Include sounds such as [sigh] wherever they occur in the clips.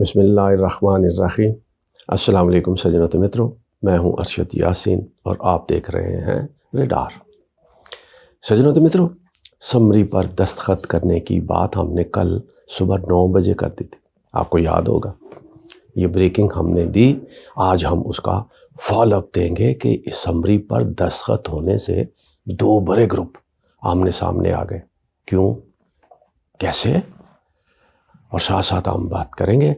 बसमीम अस्सलाम सजनत मित्रों, मैं हूँ अरशद यासीन और आप देख रहे हैं रेडार। सजनत मित्रों, समरी पर दस्तखत करने की बात हमने कल सुबह नौ बजे कर दी थी। आपको याद होगा, ये ब्रेकिंग हमने दी। आज हम उसका फॉलोअप देंगे कि इस समरी पर दस्तखत होने से दो बड़े ग्रुप आमने सामने आ गए। क्यों? कैसे? और साथ साथ हम बात करेंगे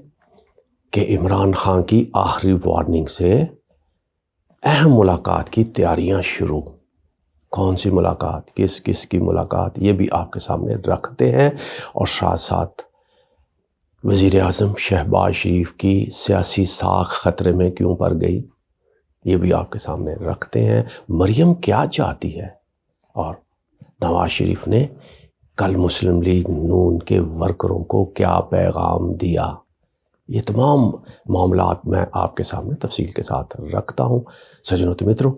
कि इमरान खान की आखिरी वार्निंग से अहम मुलाकात की तैयारियाँ शुरू। कौन सी मुलाकात? किस किस की मुलाकात? ये भी आपके सामने रखते हैं। और साथ साथ वज़ी अजम शहबाज शरीफ की सियासी साख ख़तरे में क्यों पड़ गई? ये भी आपके सामने रखते हैं। मरियम क्या चाहती है? और नवाज़ शरीफ ने कल मुस्लिम लीग नून के वर्करों को क्या पैगाम दिया? ये तमाम मामला मैं आपके सामने तफसील के साथ रखता हूँ। सजनों तो मित्रों,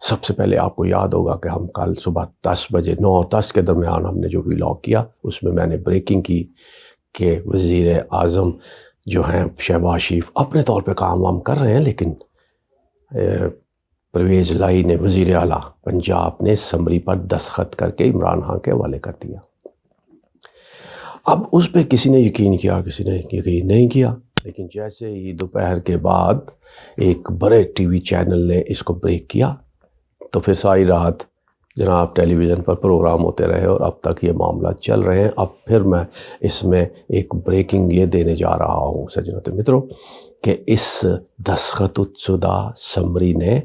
सबसे पहले आपको याद होगा कि हम कल सुबह दस बजे, नौ और दस के दरमियान हमने जो व्लॉग किया, उसमें मैंने ब्रेकिंग की कि वज़ी अज़म जो हैं, शहबाज शरीफ अपने तौर पे काम वाम कर रहे हैं, लेकिन परवेज़ लाई ने वज़ी अला पंजाब ने समरी पर दस्तखत करके इमरान खान के हवाले कर दिया। अब उस पर किसी ने यकीन किया, किसी ने यकीन नहीं किया। लेकिन जैसे ही दोपहर के बाद एक बड़े टीवी चैनल ने इसको ब्रेक किया तो फिर सारी रात जनाब टेलीविज़न पर प्रोग्राम होते रहे और अब तक ये मामला चल रहे हैं। अब फिर मैं इसमें एक ब्रेकिंग ये देने जा रहा हूँ सजनत मित्रों, कि इस दस्खतुदा समरी ने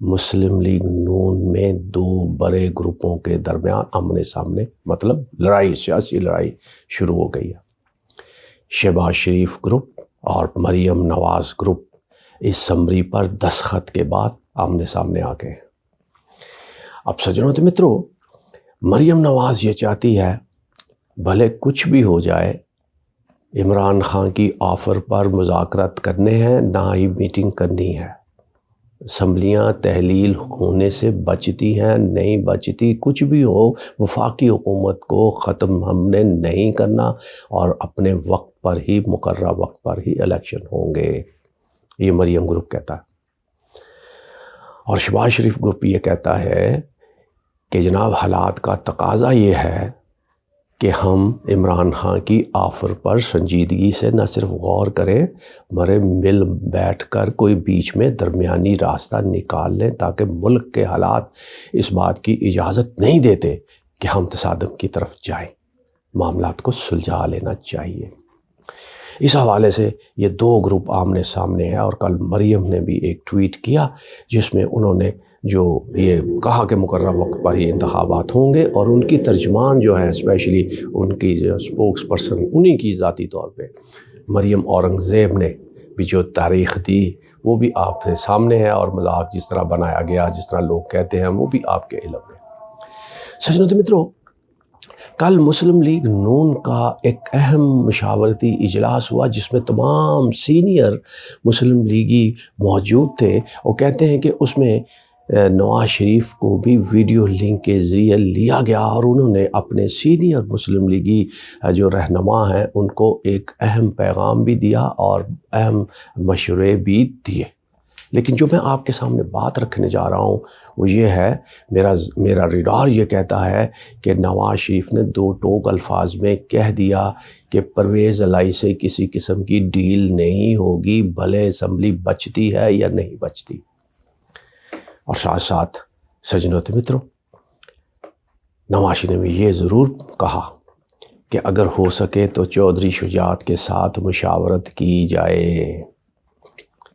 मुस्लिम लीग नून में दो बड़े ग्रुपों के दरमियान आमने सामने मतलब लड़ाई, सियासी लड़ाई शुरू हो गई है। शहबाज शरीफ ग्रुप और मरियम नवाज़ ग्रुप इस समरी पर दस्खत के बाद आमने सामने आ गए। अब सजनों तो मित्रों, मरियम नवाज़ ये चाहती है, भले कुछ भी हो जाए, इमरान खान की ऑफ़र पर मुजाकरत करने हैं, ना ही मीटिंग करनी है। असम्बलियाँ तहलील होने से बचती हैं, नहीं बचती। कुछ भी हो, वफाकी हुकूमत को ख़त्म हमने नहीं करना और अपने वक्त पर ही मुकर्र वक्त पर ही इलेक्शन होंगे। ये मरियम ग्रुप कहता है। और शबाज शरीफ ग्रुप ये कहता है कि जनाब हालात का तकाजा ये है कि हम इमरान खां की आफ़र पर संजीदगी से न सिर्फ़ गौर करें, मरे मिल बैठ कर कोई बीच में दरमियानी रास्ता निकाल लें ताकि मुल्क के हालात इस बात की इजाज़त नहीं देते कि हम तसादम की तरफ़ जाएँ। मामला को सुलझा लेना चाहिए। इस हवाले से ये दो ग्रुप आमने सामने है और कल मरियम ने भी एक ट्वीट किया, जिसमें उन्होंने जो ये कहा कि मुकर वक्त पर ही इंतबात होंगे और उनकी तर्जमान जो है, स्पेशली उनकी जो स्पोक्स पर्सन उन्हीं की ज़ाती तौर पर मरीम औरंगज़ेब ने भी जो तारीख़ दी, वो भी आपके सामने है और मज़ाक जिस तरह बनाया गया, जिस तरह लोग कहते हैं, वो भी आपके इलम में। सजनत मित्रों कल मुस्लिम लीग नून का एक अहम मशावरती इजलास हुआ, जिसमें तमाम सीनियर मुस्लिम लीगी मौजूद थे। वो कहते हैं कि उसमें नवाज़ शरीफ को भी वीडियो लिंक के ज़रिए लिया गया और उन्होंने अपने सीनियर मुस्लिम लीगी जो रहनमा हैं, उनको एक अहम पैगाम भी दिया और अहम मशरे भी दिए। लेकिन जो मैं आपके सामने बात रखने जा रहा हूँ, वो ये है, मेरा मेरा रिडार ये कहता है कि नवाज़ शरीफ ने दो टोक अल्फाज में कह दिया कि परवेज़ अलाई से किसी किस्म की डील नहीं होगी, भले असम्बली बचती है या नहीं बचती। और साथ साथ सजनत मित्रों नवाशी ने भी ये ज़रूर कहा कि अगर हो सके तो चौधरी शुजात के साथ मुशावरत की जाए।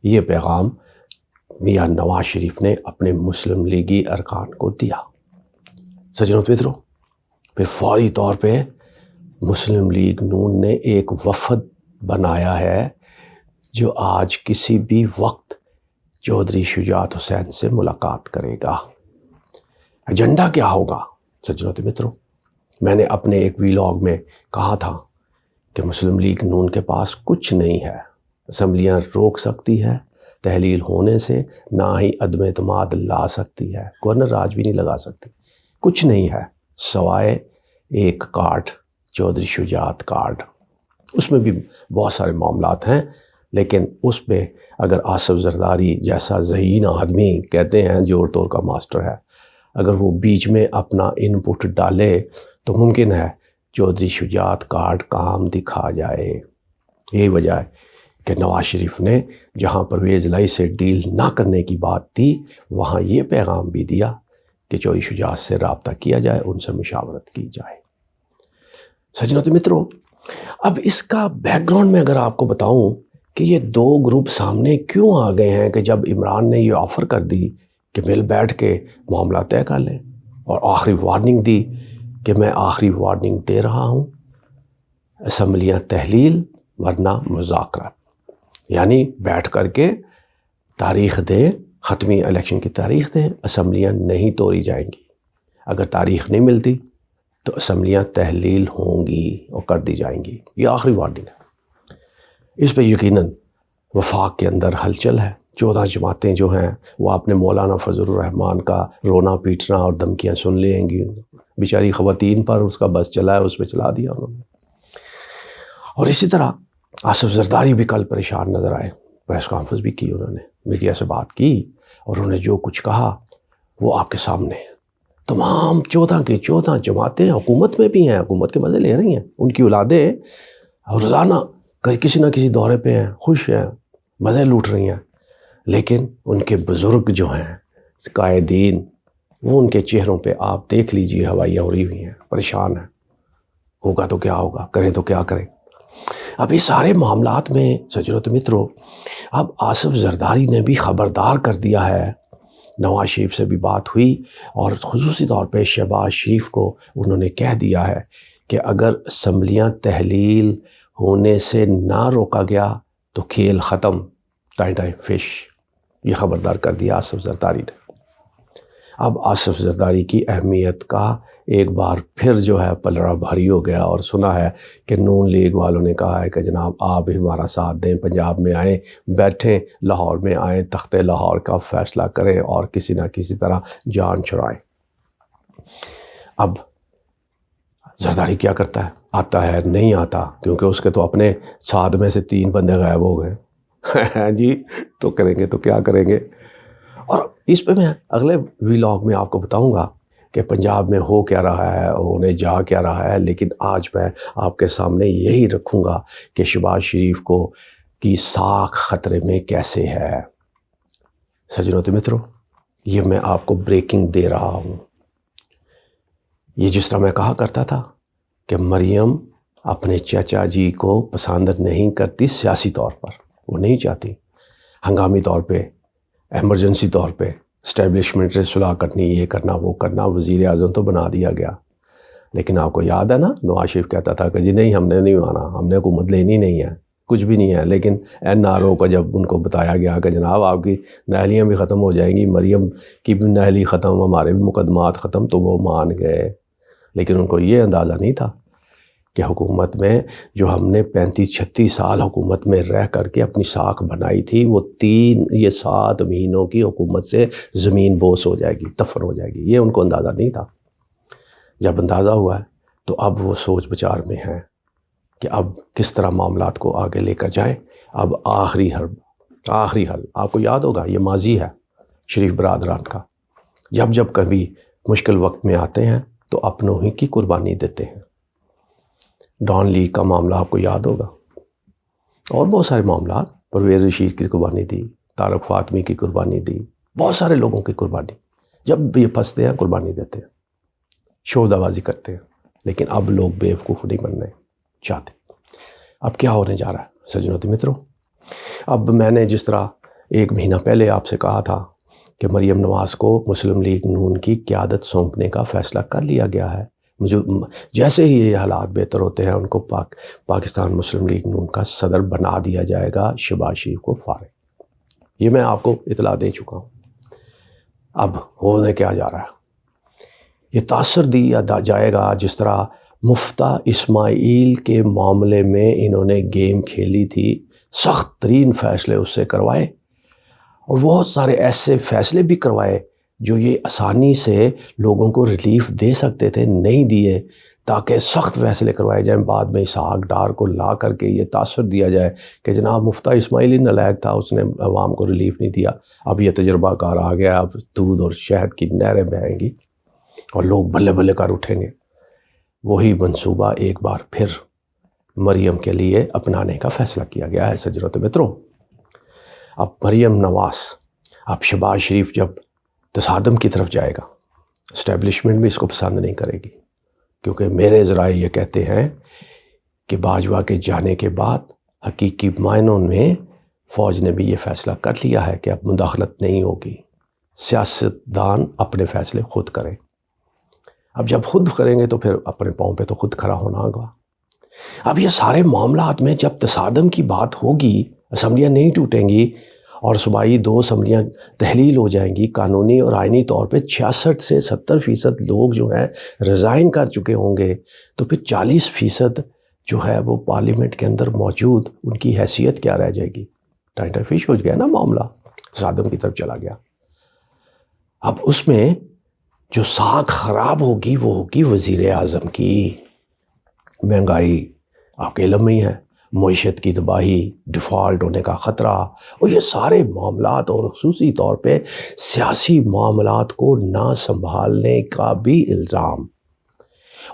ये पैगाम मियाँ नवाज़ शरीफ ने अपने मुस्लिम लीगी अरकान को दिया। सजनों मित्रों फिर फौरी तौर पे मुस्लिम लीग नून ने एक वफद बनाया है, जो आज किसी भी वक्त चौधरी शुजात हुसैन से मुलाकात करेगा। एजेंडा क्या होगा? सजनों मित्रों, मैंने अपने एक वीलॉग में कहा था कि मुस्लिम लीग नून के पास कुछ नहीं है। असम्बलियाँ रोक सकती है तहलील होने से ना ही अदम अतमाद ला सकती है, गवर्नर राज भी नहीं लगा सकती। कुछ नहीं है, सवाए एक कार्ड, चौधरी शुजात कार्ड। उसमें भी बहुत सारे मामला हैं, लेकिन उस पर अगर आसफ जरदारी जैसा जहीन आदमी कहते हैं ज़ोर तोर का मास्टर है, अगर वो बीच में अपना इनपुट डाले तो मुमकिन है चौधरी शुजात कार्ड काम दिखा जाए। यही वजह है कि नवाज़ शरीफ ने जहाँ परवेज़ लाई से डील ना करने की बात थी, वहाँ ये पैगाम भी दिया कि चौधरी शुजात से रबता किया जाए उनसे मुशावरत की जाए। सजनों तो मित्रों, अब इसका बैकग्राउंड में अगर आपको बताऊँ कि ये दो ग्रुप सामने क्यों आ गए हैं कि जब इमरान ने ये ऑफ़र कर दी कि मिल बैठ के मामला तय कर लें और आखिरी वार्निंग दी कि मैं आखिरी वार्निंग दे रहा हूँ, असम्बलियाँ तहलील वरना मुजाकर यानी बैठ कर के तारीख़ दें, ख़त्मी इलेक्शन की तारीख़ दें, असम्बलियाँ नहीं तोड़ी जाएँगी। अगर तारीख़ नहीं मिलती तो असम्बलियाँ तहलील होंगी और कर दी जाएँगी। ये आखिरी वार्निंग है। इस पर यकीनन वफाक के अंदर हलचल है। चौदह जमातें जो हैं, वो आपने मौलाना फजलरहमान का रोना पीटना और धमकियाँ सुन लेंगी। बेचारी ख़वातीन पर उसका बस चला है, उस पर चला दिया उन्होंने। और इसी तरह आसफ जरदारी भी कल परेशान नज़र आए। प्रेस कॉन्फ्रेंस भी की उन्होंने, मीडिया से बात की और उन्होंने जो कुछ कहा, वो आपके सामने है। तमाम चौदह की चौदह जमातें हुकूमत में भी हैं, हुकूमत के मज़े ले रही हैं। उनकी औलादें रोज़ाना किसी न किसी दौरे पे हैं, खुश हैं, मज़े लूट रही हैं। लेकिन उनके बुज़ुर्ग जो हैं कायदीन वो उनके चेहरों पे आप देख लीजिए, हवाइयाँ उड़ी हुई हैं, परेशान हैं। होगा तो क्या होगा, करें तो क्या करें। अब इस सारे मामला में, सजरत मित्रों, अब आसफ जरदारी ने भी ख़बरदार कर दिया है। नवाज़ शरीफ से भी बात हुई और खसूस तौर पर शहबाज शरीफ को उन्होंने कह दिया है कि अगर असम्बलियाँ तहलील होने से ना रोका गया तो खेल ख़त्म। टाइम टाइम फ़िश, ये ख़बरदार कर दिया आसफ जरदारी ने। अब आसफ जरदारी की अहमियत का एक बार फिर जो है पलड़ा भारी हो गया और सुना है कि नून लीग वालों ने कहा है कि जनाब, आप भी हमारा साथ दें, पंजाब में आएँ, बैठें, लाहौर में आएँ, तख्ते लाहौर का फ़ैसला करें और किसी न किसी तरह जान छुड़ाएँ। अब जरदारी क्या करता है? आता है, नहीं आता, क्योंकि उसके तो अपने साथ में से तीन बंदे गायब हो गए। हैं [laughs] जी तो करेंगे तो क्या करेंगे? और इस पे मैं अगले व्लॉग में आपको बताऊँगा कि पंजाब में हो क्या रहा है उन्हें जा क्या रहा है, लेकिन आज मैं आपके सामने यही रखूँगा कि शबाज शरीफ को की साख ख़तरे में कैसे है। सजनों तो मित्रों, ये मैं आपको ब्रेकिंग दे रहा हूँ। ये जिस तरह मैं कहा करता था कि मरियम अपने चाचा जी को पसंद नहीं करती सियासी तौर पर, वो नहीं चाहती। हंगामी तौर पे एमरजेंसी तौर पे इस्टेबलिशमेंट से सुलह करनी, ये करना, वो करना वज़ी अजम तो बना दिया गया। लेकिन आपको याद है ना, नवाज़ शरीफ कहता था कि जी नहीं, हमने नहीं माना, हमने हुकूमत लेनी नहीं है, कुछ भी नहीं है। लेकिन एन आर ओ का जब उनको बताया गया कि जनाब आपकी नहलियाँ भी ख़त्म हो जाएँगी, मरियम की भी नहली ख़त्म, हमारे भी मुकदमात ख़त्म तो वो मान गए। लेकिन उनको ये अंदाज़ा नहीं था। कि हुकूमत में जो हमने पैंतीस, छत्तीस साल हुकूमत में रह करके अपनी साख बनाई थी, वो तीन, ये सात महीनों की हुकूमत से ज़मीन बोस हो जाएगी, दफन हो जाएगी। ये उनको अंदाज़ा नहीं था। जब अंदाज़ा हुआ है तो अब वो सोच विचार में हैं कि अब किस तरह मामला को आगे लेकर जाएँ। अब आखिरी हल आखिरी हल, आपको याद होगा, ये माजी है, शरीफ बरदरान का। जब जब कभी मुश्किल वक्त में आते हैं तो अपनों ही की कुर्बानी देते हैं। डॉन ली का मामला आपको याद होगा। और बहुत सारे मामला परवेज़ रशीद की कुर्बानी दी, तारक फातमी की कुर्बानी दी, बहुत सारे लोगों की कुर्बानी। जब भी फंसते हैं, कुर्बानी देते हैं शोदाबाजी करते हैं, लेकिन अब लोग बेवकूफ़ नहीं बनने चाहते। अब क्या होने जा रहा है? सजनोती मित्रों, अब मैंने जिस तरह एक महीना पहले आपसे कहा था कि मरीम नवाज़ को मुस्लिम लीग नून की क्यादत सौंपने का फ़ैसला कर लिया गया है जैसे ही ये हालात बेहतर होते हैं, उनको पाक, पाकिस्तान मुस्लिम लीग नून का सदर बना दिया जाएगा शबाज शरीफ को फारे ये मैं आपको इतला दे चुका हूँ। अब होने क्या जा रहा है? ये तासर दिया जाएगा जिस तरह मुफ्ता इस्माइल के मामले में इन्होंने गेम खेली थी, सख्त तरीन फ़ैसले उससे करवाए, और बहुत सारे ऐसे फ़ैसले भी करवाए जो ये आसानी से लोगों को रिलीफ दे सकते थे, नहीं दिए, ताकि सख्त फैसले करवाए जाएँ, बाद में इसहाक डार को ला करके ये तासर दिया जाए कि जनाब मुफ्ता इसमाइल ही नलायक था, उसने अवाम को रिलीफ नहीं दिया। अब यह तजर्बाकार आ गया, अब दूध और शहद की नहरें बहेंगी और लोग बल्ले बल्ले कर उठेंगे। वही मनसूबा एक बार फिर मरियम के लिए अपनाने का फ़ैसला किया गया है, सजरत मित्रों। अब मरियम नवास, अब शबाज शरीफ जब तसादम की तरफ़ जाएगा। इस्टेब्लिशमेंट भी इसको पसंद नहीं करेगी। क्योंकि मेरे ज़रा ये कहते हैं कि बाजवा के जाने के बाद हकीकी मायनों में फ़ौज ने भी ये फ़ैसला कर लिया है कि अब मुदाखलत नहीं होगी। सियासतदान अपने फ़ैसले ख़ुद करें। अब जब खुद करेंगे तो फिर अपने पाँव पे तो खुद खड़ा होना होगा। अब ये सारे मामला में जब तसादम की बात होगी, असम्बलियाँ नहीं टूटेंगी और सूबाई दो असम्बलियाँ तहलील हो जाएँगी। कानूनी और आइनी तौर पे छियासठ से सत्तर फ़ीसद लोग जो हैं, रिज़ाइन कर चुके होंगे। तो फिर चालीस फ़ीसद जो है, वो पार्लियामेंट के अंदर मौजूद, उनकी हैसियत क्या रह जाएगी? टाइटर फ़िश हो गया ना मामला। सादम की तरफ़ चला गया। अब उसमें जो साख ख़राब होगी, वो होगी वज़ी अजम की। महँगाई आपके इलम में ही है। मीशत की तबाही, डिफ़ॉल्ट होने का ख़तरा और ये सारे मामला और खसूस तौर पर सियासी मामला को ना संभालने का भी इल्ज़ाम।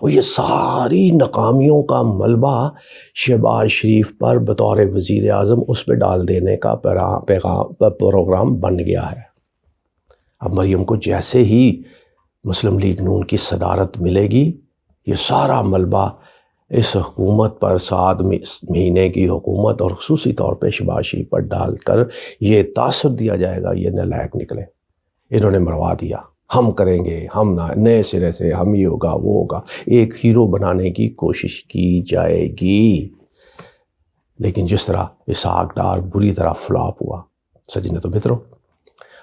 और ये सारी नाकामियों का मलबा शहबाज शरीफ पर बतौर वज़ी अजम उस पर डाल देने का पैगाम प्रोग्राम बन गया है। अब मरीम को जैसे ही मुस्लिम लीग नून की सदारत मिलेगी, ये सारा मलबा इस हुकूमत पर सात महीने की हुकूमत और खसूस तौर पर शबाशी पर डाल कर ये तासर दिया जाएगा, ये नलायक निकले। इन्होंने मरवा दिया। हम करेंगे, हम ना, नए सिरे से हम ये होगा, वो होगा। एक हीरो बनाने की कोशिश की जाएगी। लेकिन जिस तरह इस आग डार बुरी तरह फ्लॉप हुआ सचिन तो मित्रों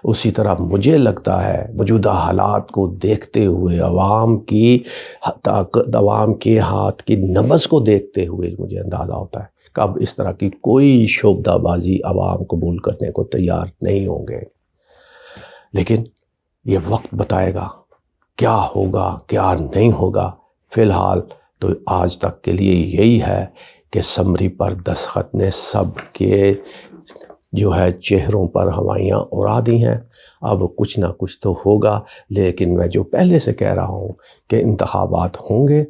उसी तरह मुझे लगता है मौजूदा हालात को देखते हुए अवाम की ताकत, अवाम के हाथ की नबस को देखते हुए मुझे अंदाज़ा होता है कि अब इस तरह की कोई शोबदाबाजी अवाम कबूल करने को तैयार नहीं होंगे। लेकिन ये वक्त बताएगा क्या होगा, क्या नहीं होगा। फ़िलहाल तो आज तक के लिए यही है कि समरी पर दस्खत ने सब के जो है चेहरों पर हवाइयाँ उड़ा दी हैं। अब कुछ ना कुछ तो होगा, लेकिन मैं जो पहले से कह रहा हूँ कि इंतबात होंगे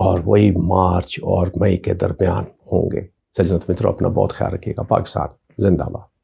और वही मार्च और मई के दरमियान होंगे। सजनत मित्रों, अपना बहुत ख्याल रखिएगा। पाकिस्तान, जिंदाबाद।